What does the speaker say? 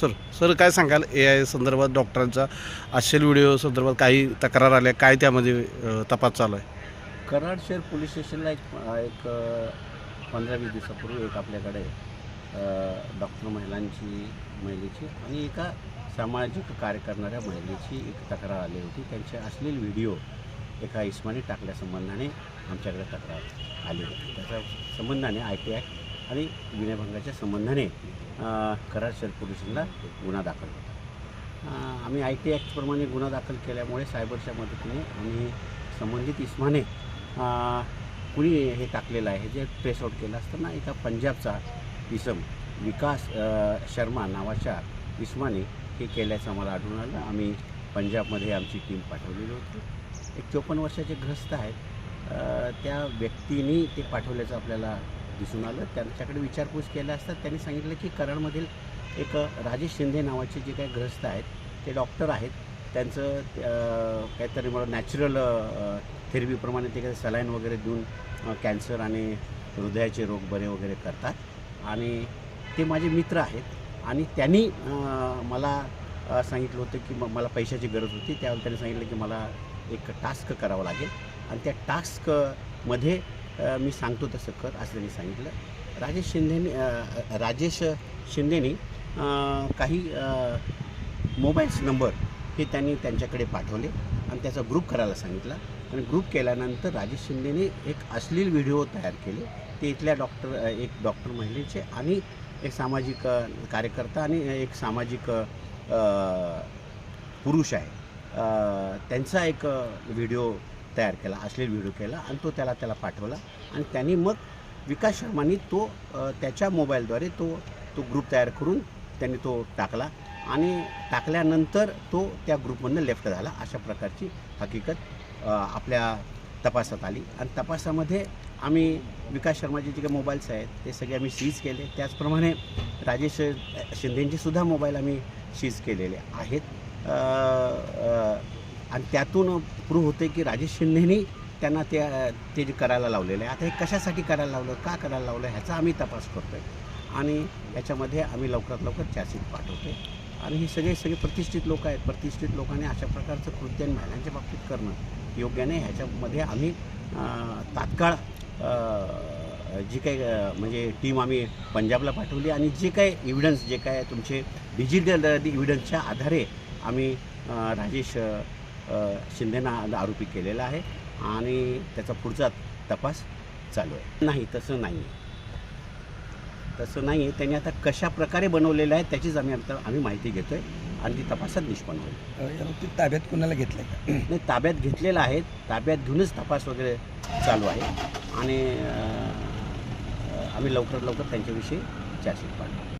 Sir sir काय सांगाल? ए I संदर्भात डॉक्टरांचा असेल व्हिडिओ संदर्भात काही तक्रार आल्या? काय त्यामध्ये तपास चालू आहे? कराड शहर पोलीस स्टेशनला एक एक पंधरा वीस दिवसापूर्वी एक आपल्याकडे डॉक्टर महिलांची महिलेची आणि एका सामाजिक कार्य करणाऱ्या महिलेची एक तक्रार आली होती. त्यांचे अश्लील व्हिडिओ एका इस्मानी टाकल्यासंबंधाने आमच्याकडे तक्रार आली होती. त्याच्या संबंधाने आय टी ॲक्ट आणि विनयभंगाच्या संबंधाने कराड शहर पोलिसांना गुन्हा दाखल होता. आम्ही आय टी ॲक्टप्रमाणे गुन्हा दाखल केल्यामुळे सायबरच्या मदतीने आम्ही संबंधित इस्माने कुणी हे टाकलेलं आहे जे ट्रेस आउट केलं असताना एका पंजाबचा इसम विकास शर्मा नावाच्या इस्माने हे केल्याचं आम्हाला आढळून आलं. आम्ही पंजाबमध्ये आमची टीम पाठवलेली होती. एक चोपन्न वर्षाचे ग्रस्त आहेत. त्या व्यक्तीने ते पाठवल्याचं आपल्याला दिसून आलं. त्यांच्याकडे विचारपूस केल्या असतात त्यांनी सांगितलं की कराडमधील एक राजेश शिंदे नावाचे जे काही ग्रस्त आहेत ते डॉक्टर आहेत. त्यांचं काहीतरी मला नॅचरल थेरपीप्रमाणे ते काही सलाईन वगैरे देऊन कॅन्सर आणि हृदयाचे रोग बरे वगैरे करतात. आणि ते माझे मित्र आहेत. आणि त्यांनी मला सांगितलं होतं की म- मला पैशाची गरज होती. त्यावेळी त्यांनी सांगितलं की मला एक टास्क करावं लागेल. आणि त्या टास्कमध्ये मी सांगतो तसं कर असं त्यांनी सांगितलं. राजेश शिंदेनी राजेश शिंदेनी काही मोबाईल्स नंबर हे त्यांनी त्यांच्याकडे पाठवले आणि त्याचा ग्रुप करायला सांगितला. आणि ग्रुप केल्यानंतर राजेश शिंदेने एक अश्लील व्हिडिओ तयार केले. ते इथल्या डॉक्टर एक डॉक्टर महिलेचे आणि एक सामाजिक कार्यकर्ता आणि एक सामाजिक पुरुष आहे. त्यांचा एक व्हिडिओ तयार केला अश्लील व्हिडिओ केला आणि तो त्याला त्याला पाठवला. आणि त्यांनी मग विकास शर्मानी तो त्याच्या मोबाईलद्वारे तो तो ग्रुप तयार करून त्यांनी तो टाकला. आणि टाकल्यानंतर तो त्या ग्रुपमधनं लेफ्ट झाला. अशा प्रकारची हकीकत आपल्या तपासात आली. आणि तपासामध्ये आम्ही विकास शर्माचे जे काही मोबाईल्स आहेत ते सगळे आम्ही सीज केले. त्याचप्रमाणे राजेश शिंदेंचे सुद्धा मोबाईल आम्ही सीज केलेले आहेत. आणि त्यातून प्रूव्ह होते की राजेश शिंदेनी त्यांना ते ते जे करायला लावलेलं आहे. आता हे कशासाठी करायला लावलं का करायला लावलं ह्याचा आम्ही तपास करतो आहे आणि याच्यामध्ये आम्ही लवकरात लवकर चार्जशीट पाठवते आणि हे सगळे सगळे प्रतिष्ठित लोक आहेत. प्रतिष्ठित लोकांनी अशा प्रकारचं कृत्य महिलांच्या बाबतीत करणं योग्य नाही. ह्याच्यामध्ये आम्ही तात्काळ जी काही म्हणजे टीम आम्ही पंजाबला पाठवली आणि जे काही इव्हिडन्स जे काय तुमचे डिजिटल इव्हिडन्सच्या आधारे आम्ही राजेश शिंदेना आरोपी केलेला आहे आणि त्याचा पुढचा तपास चालू आहे. नाही तसं नाही तसं नाही आहे त्यांनी आता कशा प्रकारे बनवलेलं आहे त्याचीच आम्ही आता आम्ही माहिती घेतो आहे आणि ती तपासात निष्पन्न होईल. या बाबतीत ताब्यात कुणाला घेतलंय का? नाही ताब्यात घेतलेलं आहे. ताब्यात घेऊनच तपास वगैरे चालू आहे. आणि आम्ही लवकरात लवकर त्यांच्याविषयी चार्जशीट पाठवू